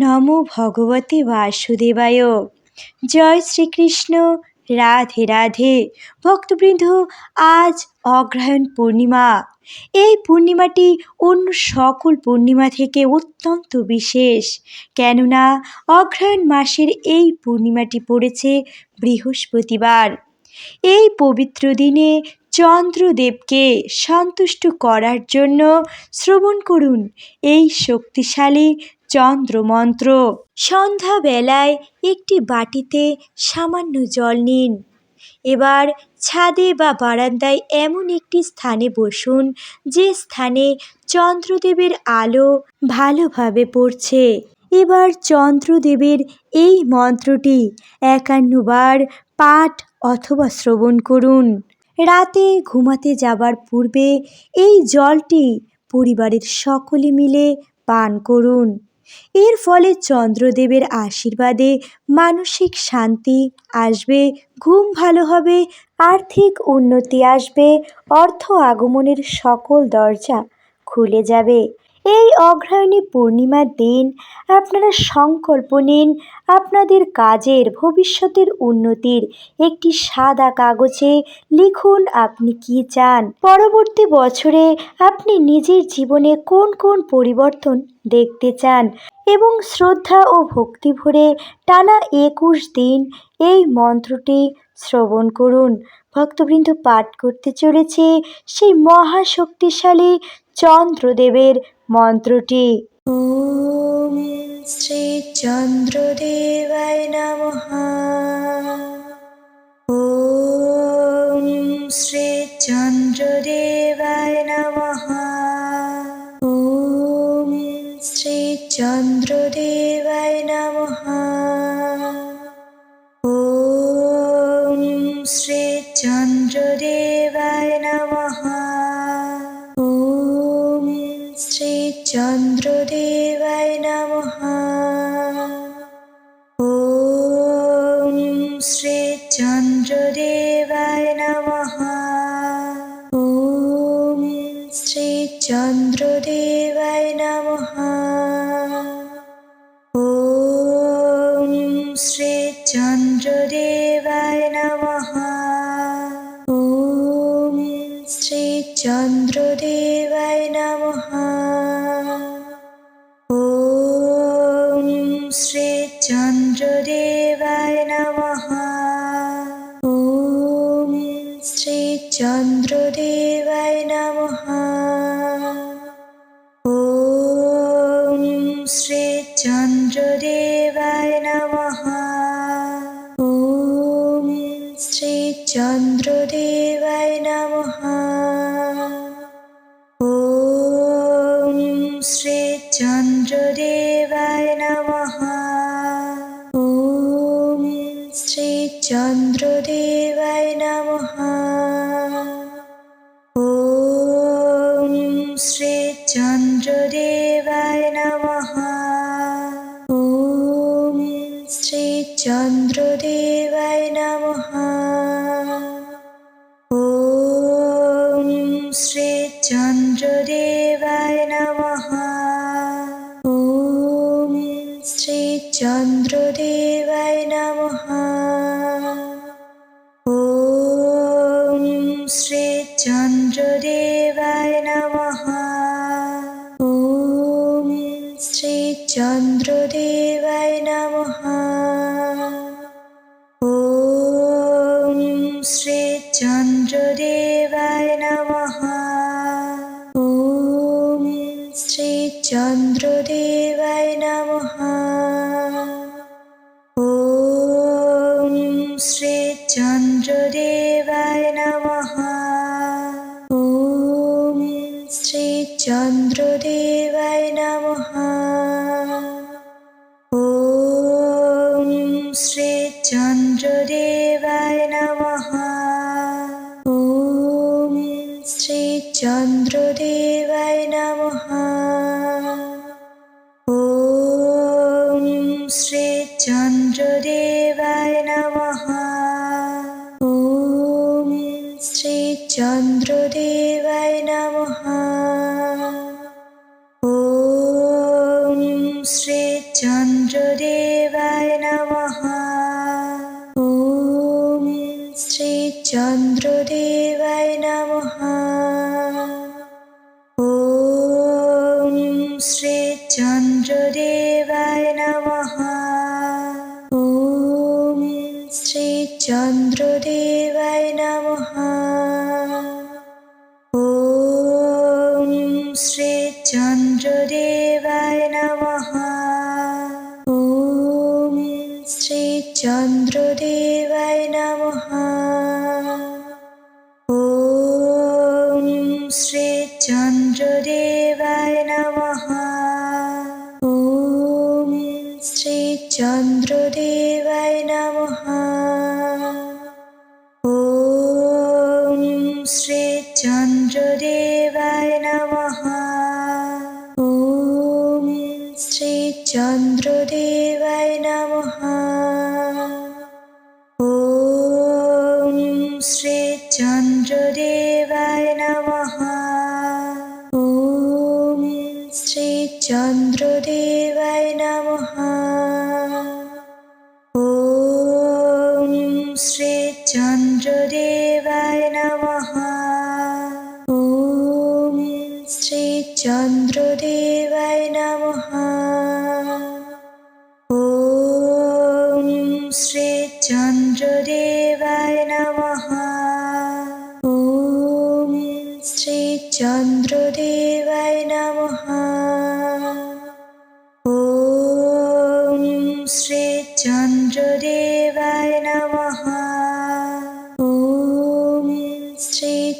নমো ভগবতে বাসুদেবায়। জয় শ্রীকৃষ্ণ। রাধে রাধে। ভক্তবৃন্দ, আজ অগ্রহায়ণ পূর্ণিমা। এই পূর্ণিমাটি অন্য সকল পূর্ণিমা থেকে অত্যন্ত বিশেষ। কেননা, অগ্রহায়ণ মাসের এই পূর্ণিমাটি পড়েছে বৃহস্পতিবার। এই পবিত্র দিনে চন্দ্রদেবকে সন্তুষ্ট করার জন্য শ্রবণ করুন। এই শক্তিশালী চন্দ্রমন্ত্র। সন্ধ্যাবেলায় একটি বাটিতে সামান্য জল নিন। এবার ছাদে বা বারান্দায় এমন একটি স্থানে বসুন, যে স্থানে চন্দ্রদেবের আলো ভালোভাবে পড়ছে। এবার চন্দ্রদেবের এই মন্ত্রটি একান্নবার পাঠ অথবা শ্রবণ করুন। রাতে ঘুমাতে যাবার পূর্বে এই জলটি পরিবারের সকলে মিলে পান করুন। এর ফলে চন্দ্রদেবের আশীর্বাদে মানসিক শান্তি আসবে, ঘুম ভালো হবে, আর্থিক উন্নতি আসবে, অর্থ আগমনের সকল দরজা খুলে যাবে। এই অগ্রহায়ণী পূর্ণিমার দিন, আপনারা সংকল্প নিন আপনাদের কাজের, ভবিষ্যতের উন্নতির একটি সাদা কাগজে লিখুন আপনি কি চান। পরবর্তী বছরে আপনি নিজের জীবনে কোন কোন পরিবর্তন দেখতে চান এবং শ্রদ্ধা ও ভক্তি ভরে টানা একুশ দিন এই মন্ত্রটি শ্রবণ করুন। ভক্তবৃন্দ পাঠ করতে চলেছে সেই মহাশক্তিশালী চন্দ্রদেবের মন্ত্রটি। ওম শ্রী চন্দ্রদেবায় নমঃ। ওম শ্রী চন্দ্রদেবায় নমঃ। ওম শ্রী চন্দ্রদেবায় নমঃ। वासुदेवाय नमः। ॐ श्रीचन्द्रदेव श्रीचन्द्रदेवाय नमः। ॐ श्रीचन्द्रदेवाय नमः। ॐ श्रीचन्द्रदेवाय नमः। ॐ श्रीचन्द्रदेवाय नमः। ॐ श्रीचन्द्रदेव शिवाय नमः শ্রীচন্দ্রদেব। न्द्रुदीवाय नमः। ॐ श्रीचन्द्रदेव চন্দ্রদেবায় নমঃ। ওম শ্রী চন্দ্রদেবায় নমঃ। ওম শ্রী চন্দ্রদেবায় নমঃ। ওম শ্রী চন্দ্রদেবায় নমঃ। ওম শ্রী চন্দ্রদেব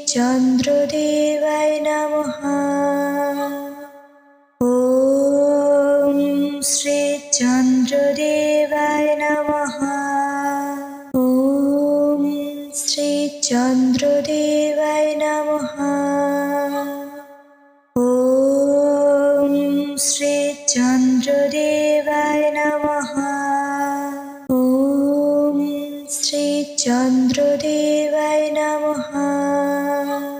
চন্দ্র রে चन्द्रदेवाय नमः।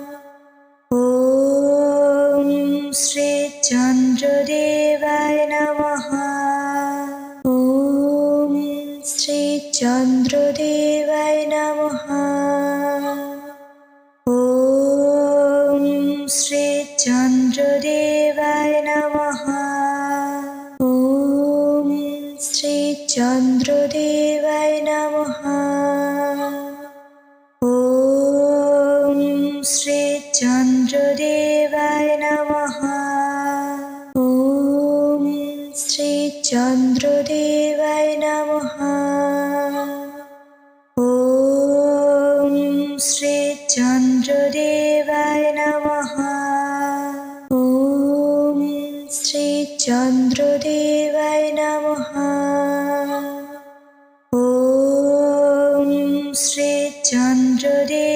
चन्द्रदेवाय नमः। ॐ श्रीचन्द्रदेवाय नमः। ॐ श्रीचन्द्रदेवाय नमः। ॐ श्रीचन्द्रदेवाय नमः। ॐ श्रीचन्द्रदेव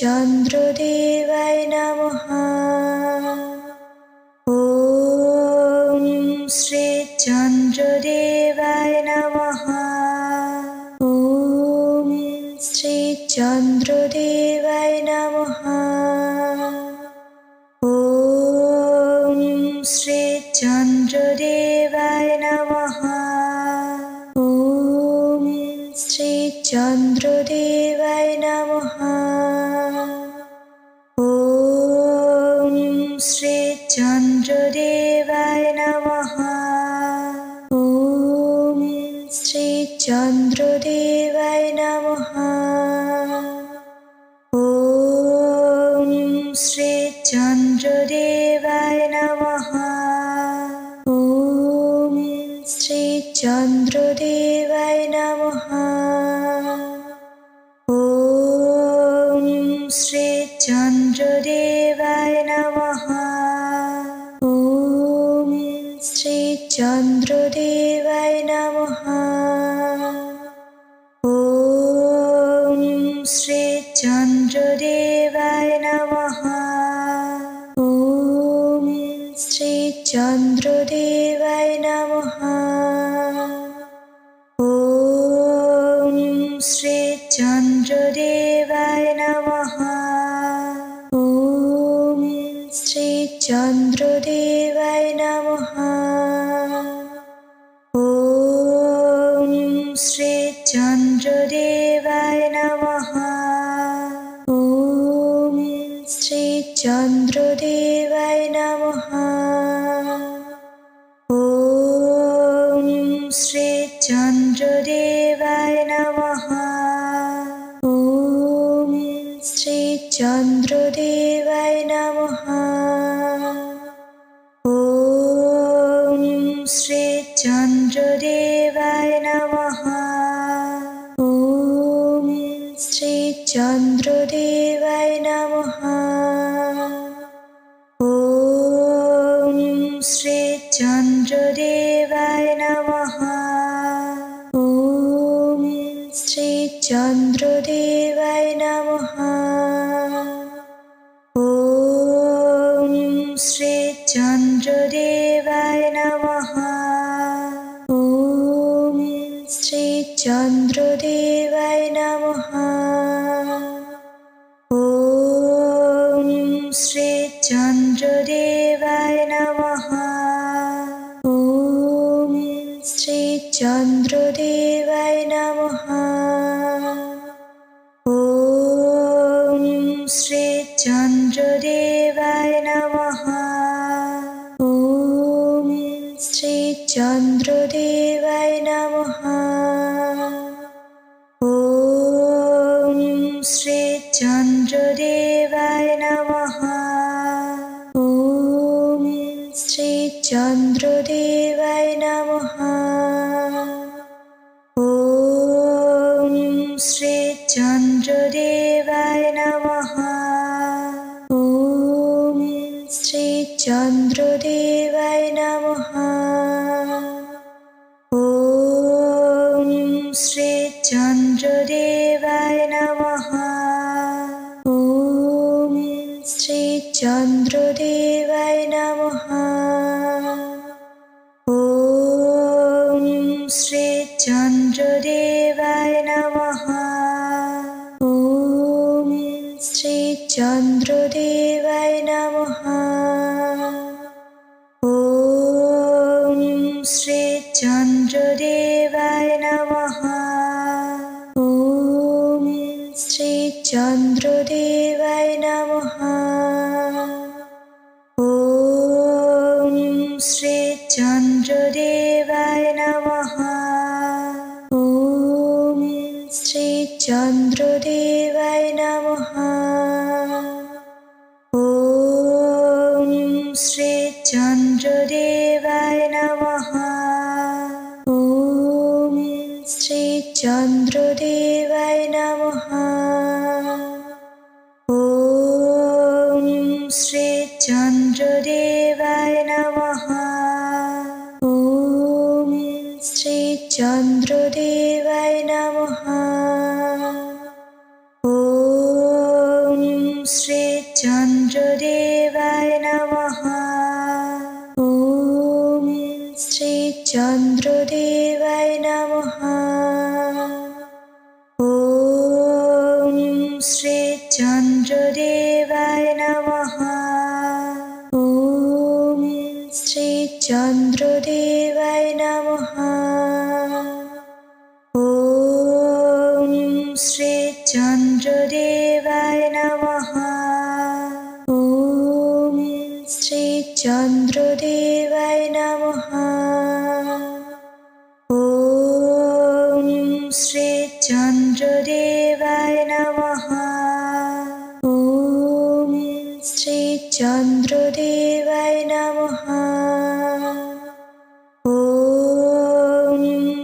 চন্দ্র চন্দ্রদেবায় নমঃ श्रीचन्द्रदेवाय नमः ॐ श्रीचन्द्रदेवाय नमः ॐ श्रीचन्द्रदेवाय नमः ॐ श्रीचन्द्रदेवाय नमः ॐ श्रीचन्द्र देवाय नमः চন্দ্রদেব। চন্দ্রদেবায় নমঃ श्रीचन्द्रदेवाय नमः ॐ श्रीचन्द्रदेवाय नमः ॐ श्रीचन्द्रदेवाय नमः ॐ श्रीचन्द्रदेवाय नमः ॐ श्रीचन्द्रदेव वासुदेवाय नमः চন্দ্রদেবায় নমঃ ওম শ্রী চন্দ্রদেবায় নমঃ ওম শ্রী চন্দ্রদেবায় নমঃ ওম শ্রী চন্দ্রদেবায় নমঃ ওম শ্রী চন্দ্রদেবায় নমঃ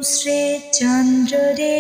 ॐ শ্রীচন্দ্রদেবায়